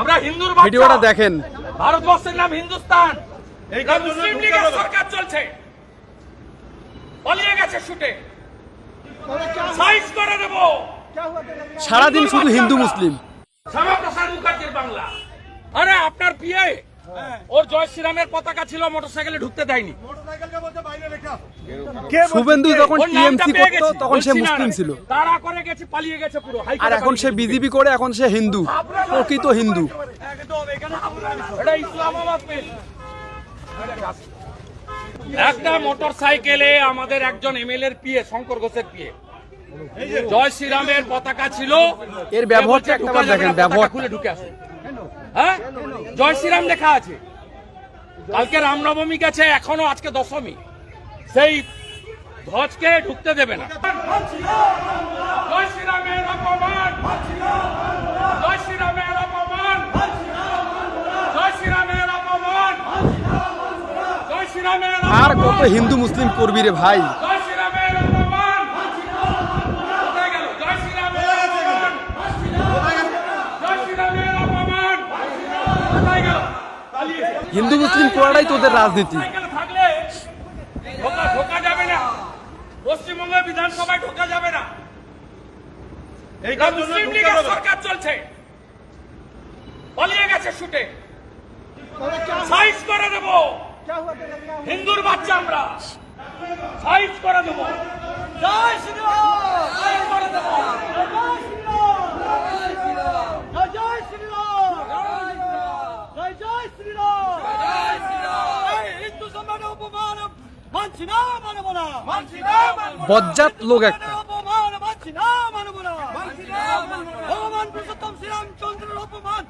আমরা হিন্দুর ভিডিওটা দেখেন। ভারতবর্ষের নাম হিন্দুস্তান। মুসলিম লীগের সরকার চলছে। পালিয়ে গেছে শুটে সাইজ করে দেব। সারাদিন শুধু হিন্দু মুসলিম। শ্যামাপ্রসাদ মুখার্জির বাংলা। আরে আপনার পিএ ওর জয় শ্রীরামের পতাকা ছিল মোটরসাইকেলে ঢুকতে দেয়নি। শুভেন্দু যখন টিএমসি করতো তখন সে মুসলিম ছিল। তাড়া করে গেছে পালিয়ে গেছে পুরো। আর এখন সে বিজেপি করে এখন সে হিন্দু প্রকৃত হিন্দু। একটা মোটর সাইকেলে আমাদের একজন এমএলএ এর পিএ শঙ্কর ঘোষের পিএ। জয় শ্রীরামের পতাকা ছিল। এর ব্যবহারটা দেখেন, ব্যবহার। খুলে ঢুকে আসে। হ্যাঁ? জয় শ্রীরাম লেখা আছে। কালকে রামনবমী গেছে এখনও আজকে দশমী। সেই ধ্বজকে ঢুকতে দেবে না। আর কত হিন্দু মুসলিম করবি রে ভাই জয় শ্রীরামের অপমান কোথায় গেল জয় শ্রীরামের অপমান জয় শ্রীরামের অপমান কোথায় গেল পালিয়ে হিন্দু মুসলিম করাটাই তোদের রাজনীতি। ঢোকা যাবে না। বিধানসভায় ঢোকা যাবে না। এই এটা কারণে মুসলিম লীগের সরকার চলছে। পালিয়ে গেছে শুটে সাইজ করে দেব। হিন্দুর বাচ্চা আমরা। সাইজ করে বজ্জাত লোক একটা অপমান মানছি না মানব না। অপমান পুরুষোত্তম শ্রীরামচন্দ্রের অপমান।